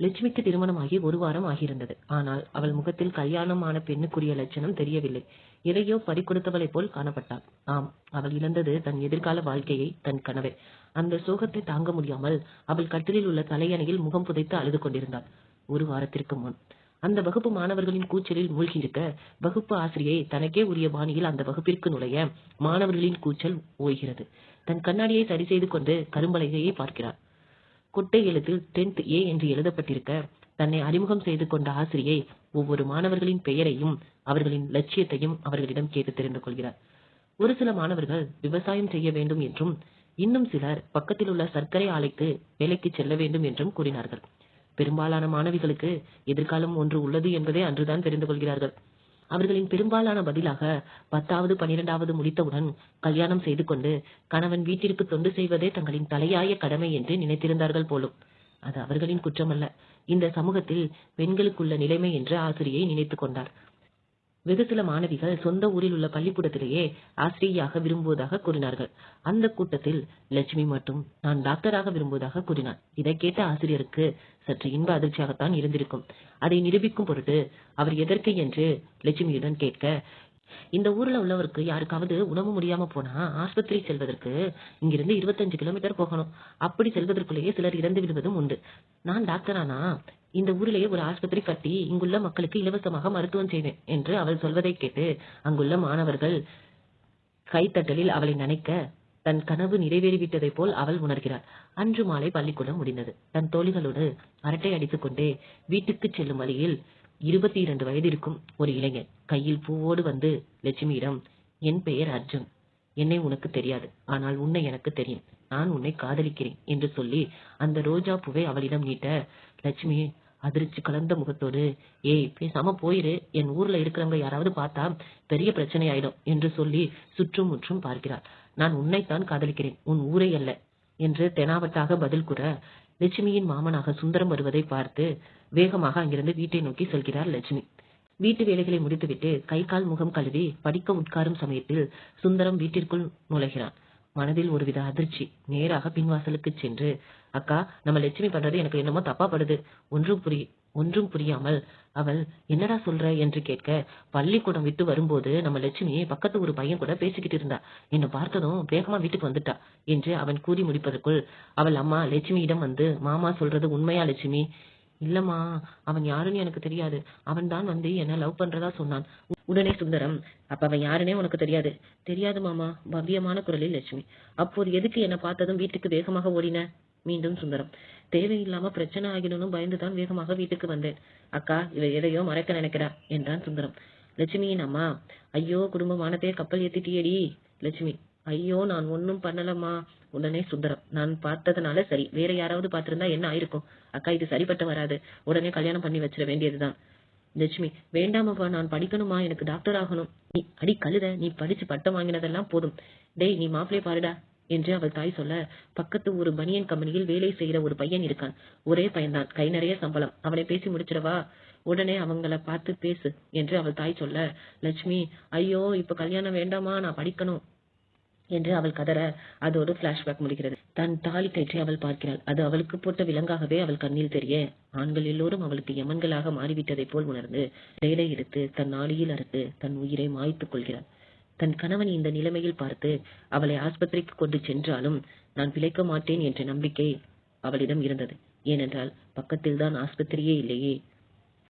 லட்சுமிக்கு திருமணமாகி ஒரு வாரம் ஆகியிருந்தது. ஆனால் அவள் முகத்தில் கல்யாணமான பெண்ணுக்குரிய லட்சணம் தெரியவில்லை. எதையோ பறிகொடுத்தவளைப் போல் காணப்பட்டாள். ஆம் அவள் இழந்தது தன் எதிர்கால வாழ்க்கையை தன் கனவை. அந்த சோகத்தை தாங்க முடியாமல் அவள் கட்டிலில் உள்ள தலையணையில் முகம் புதைத்து அழுது கொண்டிருந்தாள். ஒரு வாரத்திற்கு முன். அந்த வகுப்பு மாணவர்களின் கூச்சலில் மூழ்கியிருக்க வகுப்பு ஆசிரியை தனக்கே உரிய பாணியில் அந்த வகுப்பிற்கு நுழைய மாணவர்களின் கூச்சல் ஓய்கிறது. தன் கண்ணாடியை சரி செய்து கொண்டு கரும்பலகையை பார்க்கிறார் குட்டை எழுத்தில் டென்த் ஏ என்று எழுதப்பட்டிருக்க தன்னை அறிமுகம் செய்து கொண்ட ஆசிரியை ஒவ்வொரு மாணவர்களின் பெயரையும் அவர்களின் லட்சியத்தையும் அவர்களிடம் கேட்டு தெரிந்து கொள்கிறார். ஒரு சில மாணவர்கள் விவசாயம் செய்ய வேண்டும் என்றும் இன்னும் சிலர் பக்கத்தில் உள்ள சர்க்கரை ஆலைக்கு வேலைக்கு செல்ல வேண்டும் என்றும் கூறினார்கள். பெரும்பாலான மாணவிகளுக்கு எதிர்காலம் ஒன்று உள்ளது என்பதை அன்றுதான் தெரிந்து கொள்கிறார்கள். அவர்களின் பெரும்பாலான பதிலாக பத்தாவது பனிரெண்டாவது முடித்தவுடன் கல்யாணம் செய்து கொண்டு கணவன் வீட்டிற்கு தொண்டு செய்வதே தங்களின் தலையாய கடமை என்று நினைத்திருந்தார்கள் போலும். அது அவர்களின் குற்றமல்ல. இந்த சமூகத்தில் பெண்களுக்குள்ள நிலைமை என்று ஆசிரியை நினைத்துக் கொண்டார். வெகு சில மாணவிகள் சொந்த ஊரில் உள்ள பள்ளிக்கூடத்திலேயே ஆசிரியையாக விரும்புவதாக கூறினார்கள். அந்த கூட்டத்தில் லட்சுமி மட்டும் நான் டாக்டராக விரும்புவதாக கூறினார் இதை கேட்ட ஆசிரியருக்கு சற்று இன்ப அதிர்ச்சியாகத்தான் இருந்திருக்கும். அதை நிரூபிக்கும் பொருட்டு அவர் எதற்கு என்று லட்சுமியுடன் கேட்க இந்த ஊர்ல உள்ளவருக்கு யாருக்காவது உணவு முடியாம போனா ஆஸ்பத்திரி செல்வதற்கு இங்கிருந்து இருபத்தஞ்சு கிலோமீட்டர் போகணும். அப்படி செல்வதற்குள்ளேயே சிலர் இறந்து விடுவதும் உண்டு. நான் டாக்டரானா? இந்த ஊரிலேயே ஒரு ஆஸ்பத்திரி கட்டி இங்குள்ள மக்களுக்கு இலவசமாக மருத்துவம் செய்வேன் என்று அவள் சொல்வதை கேட்டு அங்குள்ள மாணவர்கள் கைத்தட்டலில் அவளை நினைக்க தன் கனவு நிறைவேறிவிட்டதைப் போல் அவள் உணர்கிறாள். அன்று மாலை பள்ளிக்கூடம் முடிந்தது. தன் தோழிகளோடு அரட்டை அடித்துக் கொண்டே வீட்டுக்கு செல்லும் வழியில் இருபத்தி இரண்டு வயது இருக்கும் ஒரு இளைஞன் கையில் பூவோடு வந்து லட்சுமியிடம் என் பெயர் அர்ஜுன். என்னை உனக்கு தெரியாது. ஆனால் உன்னை எனக்கு தெரியும். நான் உன்னை காதலிக்கிறேன் என்று சொல்லி அந்த ரோஜா பூவை அவளிடம் நீட்ட லட்சுமி அதிர்ச்சி கலந்த முகத்தோடு ஏய் பேசாம போயிரு. என் ஊர்ல இருக்கிறவங்க யாராவது பார்த்தா பெரிய பிரச்சனை ஆயிடும் என்று சொல்லி சுற்றும் முற்றும் பார்க்கிறாள் நான் உன்னைத்தான் காதலிக்கிறேன். உன் ஊரை அல்ல என்று தெனாவட்டாக பதில் கூற லட்சுமியின் மாமனாக சுந்தரம் வருவதை பார்த்து வேகமாக அங்கிருந்து வீட்டை நோக்கி செல்கிறார் லட்சுமி. வீட்டு வேலைகளை முடித்துவிட்டு கை கால் முகம் கழுவி படிக்க உட்காரும் சமயத்தில் சுந்தரம் வீட்டிற்குள் நுழைகிறான் மனதில் ஒருவித அதிர்ச்சி. நேராக பின்வாசலுக்கு சென்று அக்கா நம்ம லட்சுமி பண்றது எனக்கு என்னமோ தப்பா படுது ஒன்றும் புரிய ஒன்றும் புரியாமல் அவள் என்னடா சொல்ற? என்று கேட்க பள்ளிக்கூடம் விட்டு வரும்போது நம்ம லட்சுமி பக்கத்து ஒரு பையன் கூட பேசிக்கிட்டு இருந்தா. என்னை பார்த்ததும் வேகமா வீட்டுக்கு வந்துட்டா என்று அவன் கூறி முடிப்பதற்குள் அவள் அம்மா லட்சுமியிடம் வந்து மாமா சொல்றது உண்மையா லட்சுமி? இல்லம்மா அவன் யாருன்னு எனக்கு தெரியாது. அவன் தான் வந்து என்ன லவ் பண்றதா சொன்னான். உடனே சுந்தரம் அப்ப அவன் யாருன்னே உனக்கு தெரியாது. தெரியாது மாமா பவ்யமான குரலில் லட்சுமி. அப்போது எதுக்கு என்ன பார்த்ததும் வீட்டுக்கு வேகமாக ஓடின? மீண்டும் சுந்தரம். தேவையில்லாம பிரச்சனை ஆகிடணும் பயந்துதான் வேகமாக வீட்டுக்கு வந்தேன். அக்கா இவ எதையோ மறைக்க நினைக்கிறா என்றான் சுந்தரம். லட்சுமியின் அம்மா ஐயோ குடும்பமானதே கப்பல் ஏத்திட்டியடி. லட்சுமி ஐயோ நான் ஒன்னும் பண்ணலம்மா. உடனே சுந்தரம் நான் பார்த்ததுனால சரி. வேற யாராவது பார்த்திருந்தா என்ன ஆயிருக்கும்? அக்கா இது சரிப்பட்டு வராது. உடனே கல்யாணம் பண்ணி வச்சிட வேண்டியதுதான். லட்சுமி வேண்டாமப்பா நான் படிக்கணுமா? எனக்கு டாக்டர் ஆகணும். நீ அடி கழுத நீ படிச்சு பட்டம் வாங்கினதெல்லாம் போதும். டேய் நீ மாப்பிளைய பாருடா என்று அவள் தாய் சொல்ல பக்கத்து ஒரு பனியன் கம்பெனியில் வேலை செய்கிற ஒரு பையன் இருக்கான். ஒரே பையன்தான். கை நிறைய சம்பளம். அவனை பேசி முடிச்சிடவா? உடனே அவங்கள பார்த்து பேசு என்று அவள் தாய் சொல்ல லட்சுமி ஐயோ இப்ப கல்யாணம் வேண்டாமா? நான் படிக்கணும். என்று அவள் கதற. அதோடு பிளாஷ்பேக் முடிகிறது. தன் தாலி கயிற்றை அவள் பார்க்கிறாள். அது அவளுக்கு போட்ட விலங்காகவே அவள் கண்ணில் தெரிய. ஆண்கள் எல்லோரும் அவளுக்கு யமன்களாக மாறிவிட்டதைப் போல் உணர்ந்து வேலை எடுத்து தன் நாளியில் அறுத்து தன் உயிரை மாய்த்துக் கொள்கிறாள். தன் கணவன் இந்த நிலைமையில் பார்த்து அவளை ஆஸ்பத்திரிக்கு கொண்டு சென்றாலும் நான் பிழைக்க மாட்டேன் என்ற நம்பிக்கை அவளிடம் இருந்தது. ஏனென்றால் பக்கத்தில்தான் ஆஸ்பத்திரியே இல்லையே.